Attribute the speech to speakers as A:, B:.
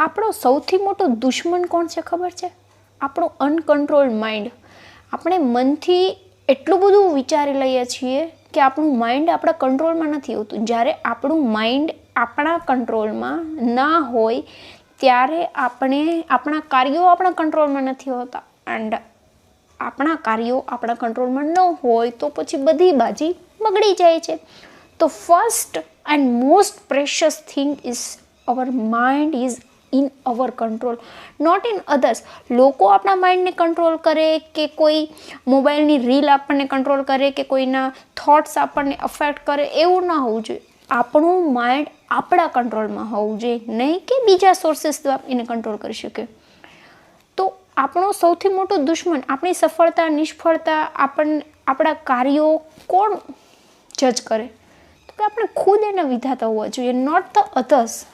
A: આપણો સૌથી મોટો દુશ્મન કોણ છે ખબર છે? આપણો અનકંટ્રોલ માઇન્ડ આપણે મનથી એટલું બધું વિચારી લઈએ છીએ કે આપણું માઇન્ડ આપણા કંટ્રોલમાં નથી હોતું. જ્યારે આપણું માઇન્ડ આપણા કંટ્રોલમાં ના હોય, ત્યારે આપણે આપણા કાર્યો આપણા કંટ્રોલમાં નથી હોતા. એન્ડ આપણા કાર્યો આપણા કંટ્રોલમાં ન હોય, તો પછી બધી બાજી બગડી જાય છે. તો first and most precious thing is our mind is in our control not in others લોકો આપણા માઇન્ડને કંટ્રોલ કરે કે કોઈ મોબાઈલની રીલ આપણને કંટ્રોલ કરે કે કોઈના થોટ્સ આપણને અફેક્ટ કરે, એવું ના હોવું જોઈએ. આપણું માઇન્ડ આપણા કંટ્રોલમાં હોવું જોઈએ, નહીં કે બીજા સોર્સીસ દ્વારા એને કંટ્રોલ કરી શકે. તો આપણો સૌથી મોટો દુશ્મન, આપણી સફળતા, નિષ્ફળતા, આપણ, આપણા કાર્યો કોણ જજ કરે? તો કે આપણે ખુદ એના વિધાતા હોવા જોઈએ નોટ ધ અધર્સ